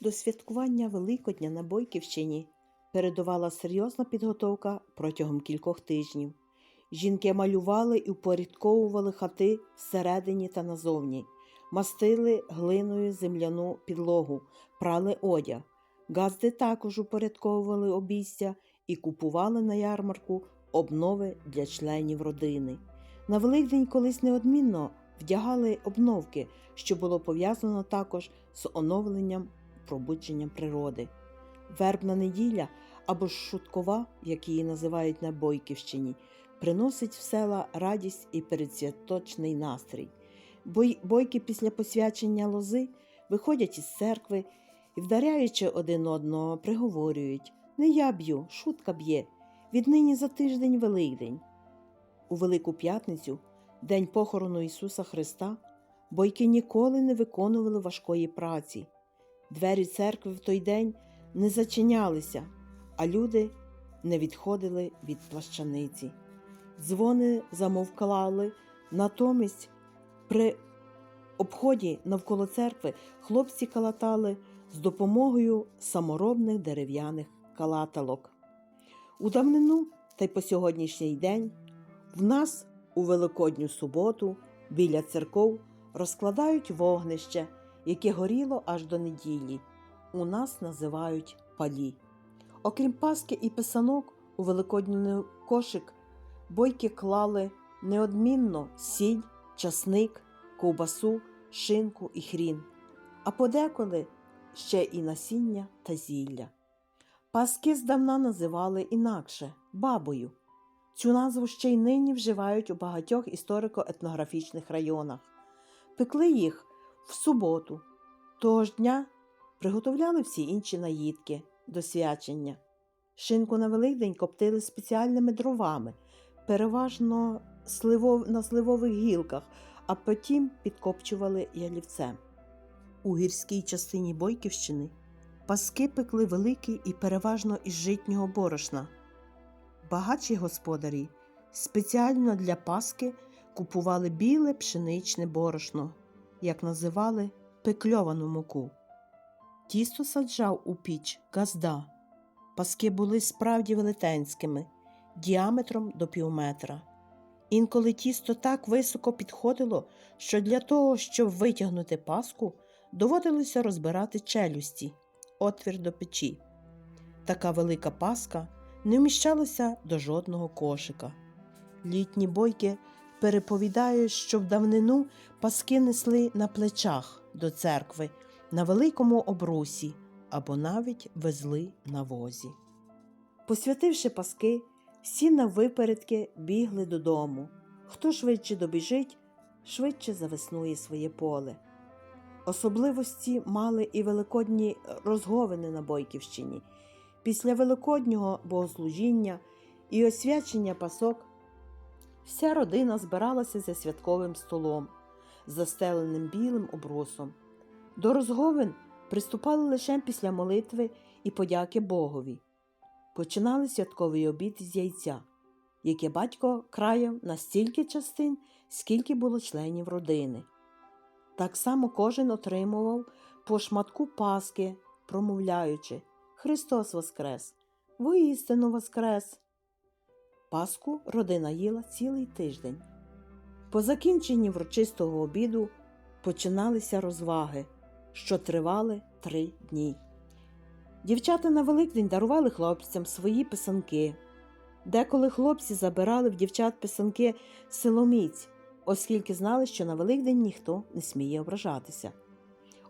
До святкування Великодня на Бойківщині передувала серйозна підготовка протягом кількох тижнів. Жінки малювали і упорядковували хати всередині та назовні, мастили глиною земляну підлогу, прали одяг. Газди також упорядковували обійстя і купували на ярмарку обнови для членів родини. На Великдень колись неодмінно вдягали обновки, що було пов'язано також з оновленням пробудженням природи. Вербна неділя або ж шуткова, як її називають на Бойківщині, приносить в села радість і передсвяточний настрій. Бой- Бойки після посвячення лози виходять із церкви і, вдаряючи один одного, приговорюють Не я б'ю, шутка б'є. Віднині за тиждень Великдень. У Велику П'ятницю, день похорону Ісуса Христа, бойки ніколи не виконували важкої праці. Двері церкви в той день не зачинялися, а люди не відходили від плащаниці. Дзвони замовклали, натомість при обході навколо церкви хлопці калатали з допомогою саморобних дерев'яних калаталок. У давнину та й по сьогоднішній день в нас у Великодню суботу біля церков розкладають вогнище, яке горіло аж до неділі. У нас називають палі. Окрім паски і писанок, у великодній кошик бойки клали неодмінно сіль, часник, ковбасу, шинку і хрін, а подеколи ще і насіння та зілля. Паски здавна називали інакше бабою. Цю назву ще й нині вживають у багатьох історико-етнографічних районах. Пекли їх в суботу. Того ж дня приготовляли всі інші наїдки до свячення. Шинку на Великдень коптили спеціальними дровами, переважно на сливових гілках, а потім підкопчували ялівцем. У гірській частині Бойківщини паски пекли великі і переважно із житнього борошна. Багатші господарі спеціально для паски купували біле пшеничне борошно, як називали пекльовану муку. Тісто саджав у піч газда. Паски були справді велетенськими, діаметром до півметра. Інколи тісто так високо підходило, що для того, щоб витягнути паску, доводилося розбирати челюсті, отвір до печі. Така велика паска не вміщалася до жодного кошика. Літні бойки переповідають, що в давнину паски несли на плечах до церкви на великому обрусі або навіть везли на возі. Посвятивши паски, всі навипередки бігли додому. Хто швидше добіжить, швидше завеснує своє поле. Особливості мали і великодні розговини на Бойківщині. Після великоднього богослужіння і освячення пасок вся родина збиралася за святковим столом, застеленим білим обрусом. До розговин приступали лише після молитви і подяки Богові. Починали святковий обід з яйця, яке батько краяв на стільки частин, скільки було членів родини. Так само кожен отримував по шматку паски, промовляючи Христос Воскрес! Воістину Воскрес! Паску родина їла цілий тиждень. По закінченні врочистого обіду починалися розваги, що тривали три дні. Дівчата на Великдень дарували хлопцям свої писанки. Деколи хлопці забирали в дівчат писанки силоміць, оскільки знали, що на Великдень ніхто не сміє ображатися.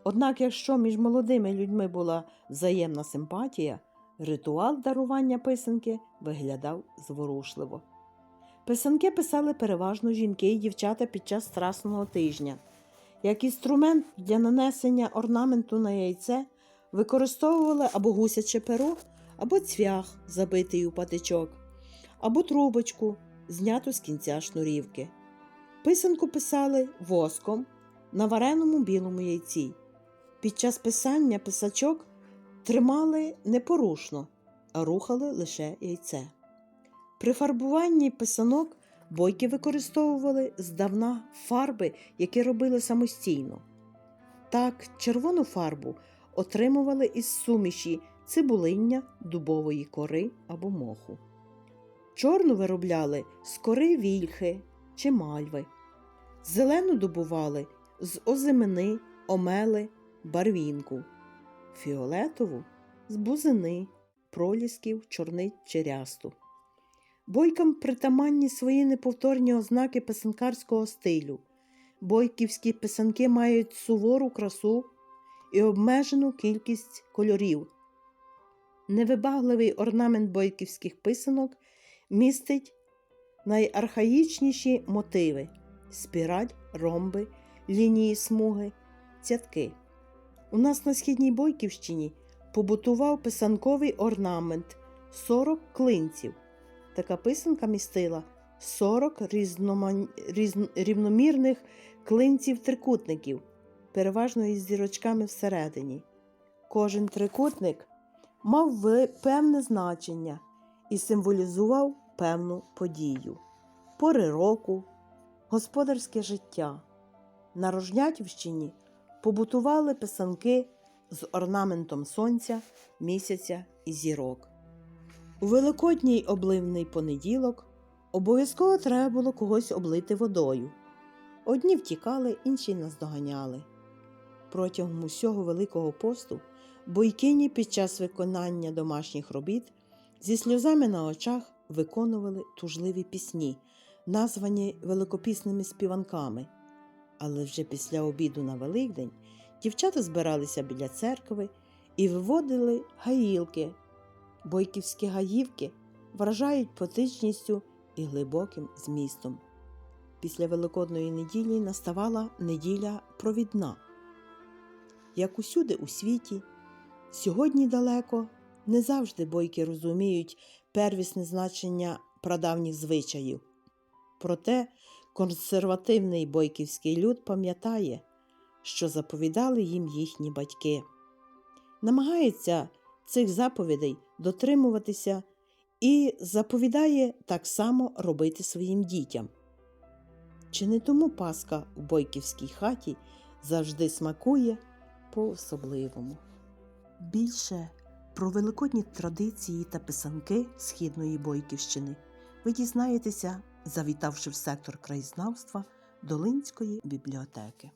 Однак, якщо між молодими людьми була взаємна симпатія, ритуал дарування писанки виглядав зворушливо. Писанки писали переважно жінки і дівчата під час страсного тижня. Як інструмент для нанесення орнаменту на яйце використовували або гусяче перо, або цвях, забитий у патичок, або трубочку, зняту з кінця шнурівки. Писанку писали воском на вареному білому яйці. Під час писання писачок тримали непорушно, а рухали лише яйце. При фарбуванні писанок бойки використовували здавна фарби, які робили самостійно. Так, червону фарбу отримували із суміші цибулиння, дубової кори або моху. Чорну виробляли з кори вільхи чи мальви. Зелену добували з озимини, омели, барвінку. Фіолетову з бузини, пролісків, чорниць чи рясту. Бойкам притаманні свої неповторні ознаки писанкарського стилю. Бойківські писанки мають сувору красу і обмежену кількість кольорів. Невибагливий орнамент бойківських писанок містить найархаїчніші мотиви спіраль, ромби, лінії смуги, цятки. У нас на східній Бойківщині побутував писанковий орнамент 40 клинців. Така писанка містила 40 різноман... різн... рівномірних клинців-трикутників, переважно із зірочками всередині. Кожен трикутник мав певне значення і символізував певну подію, пори року, господарське життя. На Рожнятівщині побутували писанки з орнаментом сонця, місяця і зірок. У Великодній обливний понеділок обов'язково треба було когось облити водою. Одні втікали, інші наздоганяли. Протягом усього Великого посту бойкині під час виконання домашніх робіт зі сльозами на очах виконували тужливі пісні, названі великопісними співанками. Але вже після обіду на Великдень дівчата збиралися біля церкви і виводили гаїлки. Бойківські гаївки вражають потичністю і глибоким змістом. Після Великодної неділі наставала неділя провідна. Як усюди у світі, сьогодні далеко не завжди бойки розуміють первісне значення прадавніх звичаїв. Проте консервативний бойківський люд пам'ятає, що заповідали їм їхні батьки. Намагається цих заповідей дотримуватися і заповідає так само робити своїм дітям. Чи не тому Пасха у бойківській хаті завжди смакує по-особливому? Більше про великодні традиції та писанки східної Бойківщини ви дізнаєтеся, завітавши в сектор краєзнавства Долинської бібліотеки.